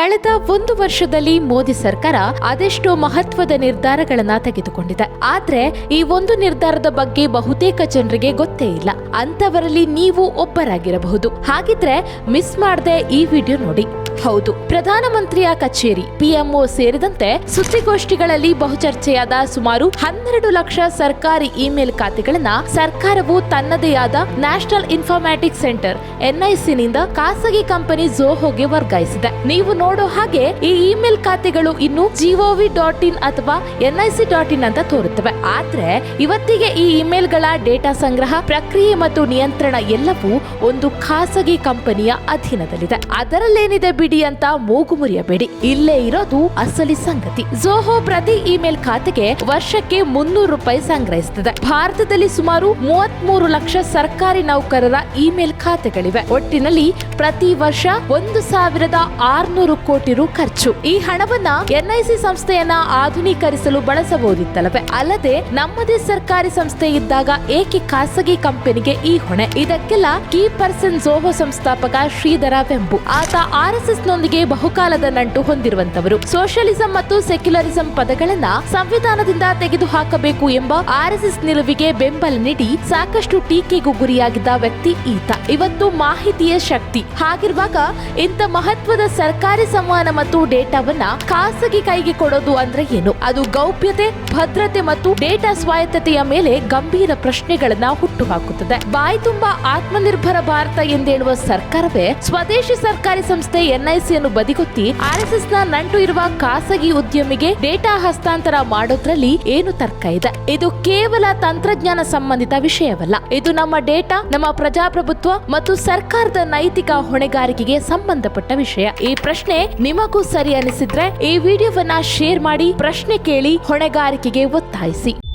ಕಳೆದ ಒಂದು ವರ್ಷದಲ್ಲಿ ಮೋದಿ ಸರ್ಕಾರ ಅದೆಷ್ಟೋ ಮಹತ್ವದ ನಿರ್ಧಾರಗಳನ್ನ ತೆಗೆದುಕೊಂಡಿದೆ. ಆದ್ರೆ ಈ ಒಂದು ನಿರ್ಧಾರದ ಬಗ್ಗೆ ಬಹುತೇಕ ಜನರಿಗೆ ಗೊತ್ತೇ ಇಲ್ಲ. ಅಂತವರಲ್ಲಿ ನೀವು ಒಬ್ಬರಾಗಿರಬಹುದು. ಹಾಗಿದ್ರೆ ಮಿಸ್ ಮಾಡದೆ ಈ ವಿಡಿಯೋ ನೋಡಿ. ಹೌದು. ಪ್ರಧಾನಮಂತ್ರಿಯ ಕಚೇರಿ, ಪಿಎಂಒ ಸೇರಿದಂತೆ ಸುದ್ದಿಗೋಷ್ಠಿಗಳಲ್ಲಿ ಬಹುಚರ್ಚೆಯಾದ ಸುಮಾರು ಹನ್ನೆರಡು ಲಕ್ಷ ಸರ್ಕಾರಿ ಇಮೇಲ್ ಖಾತೆಗಳನ್ನ ಸರ್ಕಾರವು ತನ್ನದೇ ಆದ ನ್ಯಾಷನಲ್ ಇನ್ಫಾರ್ಮ್ಯಾಟಿಕ್ ಸೆಂಟರ್, ಎನ್ಐಸಿನಿಂದ ಖಾಸಗಿ ಕಂಪನಿ ಜೋಹೋಗೆ ವರ್ಗಾಯಿಸಿದೆ. ನೀವು ನೋಡೋ ಹಾಗೆ ಈ ಇಮೇಲ್ ಖಾತೆಗಳು ಇನ್ನು ಜಿಒವಿ ಡಾಟ್ ಇನ್ ಅಥವಾ ಎನ್ಐಸಿ ಡಾಟ್ ಇನ್ ಅಂತ ತೋರುತ್ತವೆ. ಆದ್ರೆ ಇವತ್ತಿಗೆ ಈ ಇಮೇಲ್ಗಳ ಡೇಟಾ ಸಂಗ್ರಹ ಪ್ರಕ್ರಿಯೆ ಮತ್ತು ನಿಯಂತ್ರಣ ಎಲ್ಲವೂ ಒಂದು ಖಾಸಗಿ ಕಂಪನಿಯ ಅಧೀನದಲ್ಲಿದೆ. ಅದರಲ್ಲೇನಿದೆ ಬಿಡಿ ಅಂತ ಮೂಗು ಮುರಿಯಬೇಡಿ. ಇಲ್ಲೇ ಇರೋದು ಅಸಲಿ ಸಂಗತಿ. ಜೋಹೋ ಪ್ರತಿ ಇಮೇಲ್ ಖಾತೆಗೆ ವರ್ಷಕ್ಕೆ ಮುನ್ನೂರು ರೂಪಾಯಿ ಸಂಗ್ರಹಿಸುತ್ತದೆ. ಭಾರತದಲ್ಲಿ ಸುಮಾರು ಮೂವತ್ಮೂರು ಲಕ್ಷ ಸರ್ಕಾರಿ ನೌಕರರ ಇಮೇಲ್ ಖಾತೆಗಳಿವೆ. ಒಟ್ಟಿನಲ್ಲಿ ಪ್ರತಿ ವರ್ಷ ಒಂದು ಸಾವಿರದ ಆರ್ನೂರು ಕೋಟಿ ರು ಖರ್ಚು. ಈ ಹಣವನ್ನ ಎನ್ಐಸಿ ಸಂಸ್ಥೆಯನ್ನ ಆಧುನೀಕರಿಸಲು ಬಳಸಬಹುದಿತ್ತಲ್ಲವೇ? ಅಲ್ಲದೆ ನಮ್ಮದೇ ಸರ್ಕಾರಿ ಸಂಸ್ಥೆ ಇದ್ದಾಗ ಏಕೆ ಖಾಸಗಿ ಕಂಪನಿಗೆ ಈ ಹೊಣೆ? ಇದಕ್ಕೆಲ್ಲ ಕೀ ಪರ್ಸನ್ ಜೋಹೋ ಸಂಸ್ಥಾಪಕ ಶ್ರೀಧರ ವೆಂಬು. ಆತ ಆರ್ ಎಸ್ ನೊಂದಿಗೆ ಬಹುಕಾಲದ ನಂಟು ಹೊಂದಿರುವಂತವರು ಸೋಷಿಯಲಿಸಂ ಮತ್ತು ಸೆಕ್ಯುಲರಿಸಂ ಪದಗಳನ್ನ ಸಂವಿಧಾನದಿಂದ ತೆಗೆದುಹಾಕಬೇಕು ಎಂಬ ಆರ್ಎಸ್ಎಸ್ ಎಸ್ ಎಸ್ ನಿಲುವಿಗೆ ಬೆಂಬಲ ನೀಡಿ ಸಾಕಷ್ಟು ಟೀಕೆಗೂ ಗುರಿಯಾಗಿದ್ದ ವ್ಯಕ್ತಿ ಈತ. ಇವತ್ತು ಮಾಹಿತಿಯ ಶಕ್ತಿ. ಹಾಗಿರುವಾಗ ಇಂಥ ಮಹತ್ವದ ಸರ್ಕಾರಿ ಸಂವಹನ ಮತ್ತು ಡೇಟಾವನ್ನ ಖಾಸಗಿ ಕೈಗೆ ಕೊಡೋದು ಅಂದ್ರೆ ಏನು? ಅದು ಗೌಪ್ಯತೆ, ಭದ್ರತೆ ಮತ್ತು ಡೇಟಾ ಸ್ವಾಯತ್ತತೆಯ ಮೇಲೆ ಗಂಭೀರ ಪ್ರಶ್ನೆಗಳನ್ನ ಹುಟ್ಟುಹಾಕುತ್ತದೆ. ಬಾಯಿ ತುಂಬಾ ಆತ್ಮನಿರ್ಭರ ಭಾರತ ಎಂದೇಳುವ ಸರ್ಕಾರವೇ ಸ್ವದೇಶಿ ಸರ್ಕಾರಿ ಸಂಸ್ಥೆ ಎನ್ಐಸಿಯನ್ನು ಬದಿಗೊತ್ತಿ ಆರ್ಎಸ್ಎಸ್ ನಂಟು ಇರುವ ಖಾಸಗಿ ಉದ್ಯಮಿಗೆ ಡೇಟಾ ಹಸ್ತಾಂತರ ಮಾಡೋದ್ರಲ್ಲಿ ಏನು ತರ್ಕ ಇದೆ? ಇದು ಕೇವಲ ತಂತ್ರಜ್ಞಾನ ಸಂಬಂಧಿತ ವಿಷಯವಲ್ಲ. ಇದು ನಮ್ಮ ಡೇಟಾ, ನಮ್ಮ ಪ್ರಜಾಪ್ರಭುತ್ವ ಮತ್ತು ಸರ್ಕಾರದ ನೈತಿಕ ಹೊಣೆಗಾರಿಕೆಗೆ ಸಂಬಂಧಪಟ್ಟ ವಿಷಯ. ಈ ಪ್ರಶ್ನೆ ನಿಮಗೂ ಸರಿ ಅನಿಸಿದ್ರೆ ಈ ವಿಡಿಯೋವನ್ನ ಶೇರ್ ಮಾಡಿ ಪ್ರಶ್ನೆ ಕೇಳಿ ಹೊಣೆಗಾರಿಕೆಗೆ ಒತ್ತಾಯಿಸಿ.